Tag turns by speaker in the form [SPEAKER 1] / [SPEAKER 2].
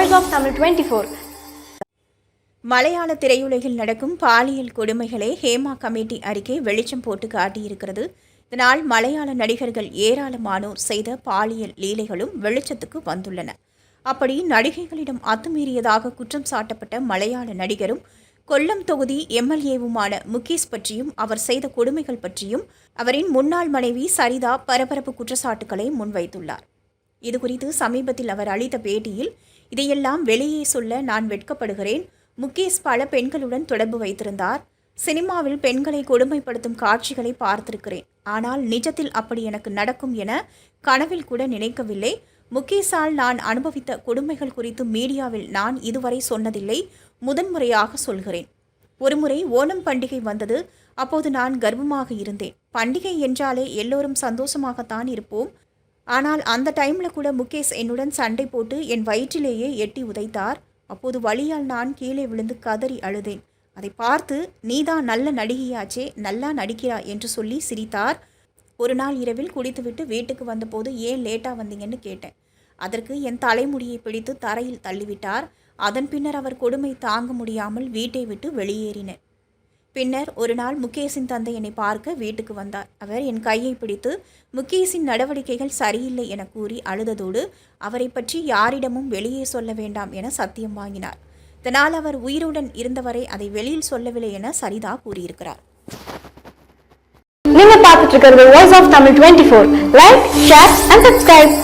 [SPEAKER 1] Voice of Tamil 24.
[SPEAKER 2] மலையாள திரையுலகில் நடக்கும் பாலியல் கொடுமைகளை ஹேமா கமிட்டி அறிக்கை வெளிச்சம் போட்டு காட்டியிருக்கிறது. இதனால் மலையாள நடிகர்கள் ஏராளமானோர் செய்த பாலியல் லீலைகளும் வெளிச்சத்துக்கு வந்துள்ளன. அப்படி நடிகைகளிடம் அத்துமீறியதாக குற்றம் சாட்டப்பட்ட மலையாள நடிகரும் கொல்லம் தொகுதி எம்எல்ஏவுமான முகேஷ் பற்றியும் அவர் செய்த கொடுமைகள் பற்றியும் அவரின் முன்னாள் மனைவி சரிதா பரபரப்பு குற்றச்சாட்டுக்களை முன்வைத்துள்ளார். இதுகுறித்து சமீபத்தில் அவர் அளித்த பேட்டியில் இதையெல்லாம் வெளியே சொல்ல நான் வெட்கப்படுகிறேன். முகேஷ் பல பெண்களுடன் தொடர்பு வைத்திருந்தார். சினிமாவில் பெண்களை கொடுமைப்படுத்தும் காட்சிகளை பார்த்திருக்கிறேன். ஆனால் நிஜத்தில் அப்படி எனக்கு நடக்கும் என கனவில் கூட நினைக்கவில்லை. முகேஷால் நான் அனுபவித்த கொடுமைகள் குறித்து மீடியாவில் நான் இதுவரை சொன்னதில்லை. முதன்முறையாக சொல்கிறேன். ஒருமுறை ஓணம் பண்டிகை வந்தது. அப்போது நான் கர்ப்பமாக இருந்தேன். பண்டிகை என்றாலே எல்லோரும் சந்தோஷமாகத்தான் இருப்போம். ஆனால் அந்த டைமில் கூட முகேஷ் என்னுடன் சண்டை போட்டு என் வயிற்றிலேயே எட்டி உதைத்தார். அப்போது வழியால் நான் கீழே விழுந்து கதறி அழுதேன். அதை பார்த்து நீதான் நல்ல நடிகையாச்சே நல்லா நடிக்கிறா என்று சொல்லி சிரித்தார். ஒரு நாள் இரவில் குடித்துவிட்டு வீட்டுக்கு வந்தபோது ஏன் லேட்டாக வந்தீங்கன்னு கேட்டேன். அதற்கு என் தலைமுடியை பிடித்து தரையில் தள்ளிவிட்டார். அதன் பின்னர் அவர் கொடுமை தாங்க முடியாமல் வீட்டை விட்டு வெளியேறினேன். பின்னர் ஒரு நாள் முகேஷின் தந்தை என்னை பார்க்க வீட்டுக்கு வந்தார். அவர் என் கையை பிடித்து முகேஷின் நடவடிக்கைகள் சரியில்லை என கூறி அழுததோடு அவரை பற்றி யாரிடமும் வெளியே சொல்ல வேண்டாம் என சத்தியம் வாங்கினார். இதனால் அவர் உயிருடன் இருந்தவரை அதை வெளியில் சொல்லவில்லை என சரிதா கூறியிருக்கிறார்.
[SPEAKER 1] நீங்க பார்த்துட்டு இருக்கிறது voice of Tamil twenty four like share and subscribe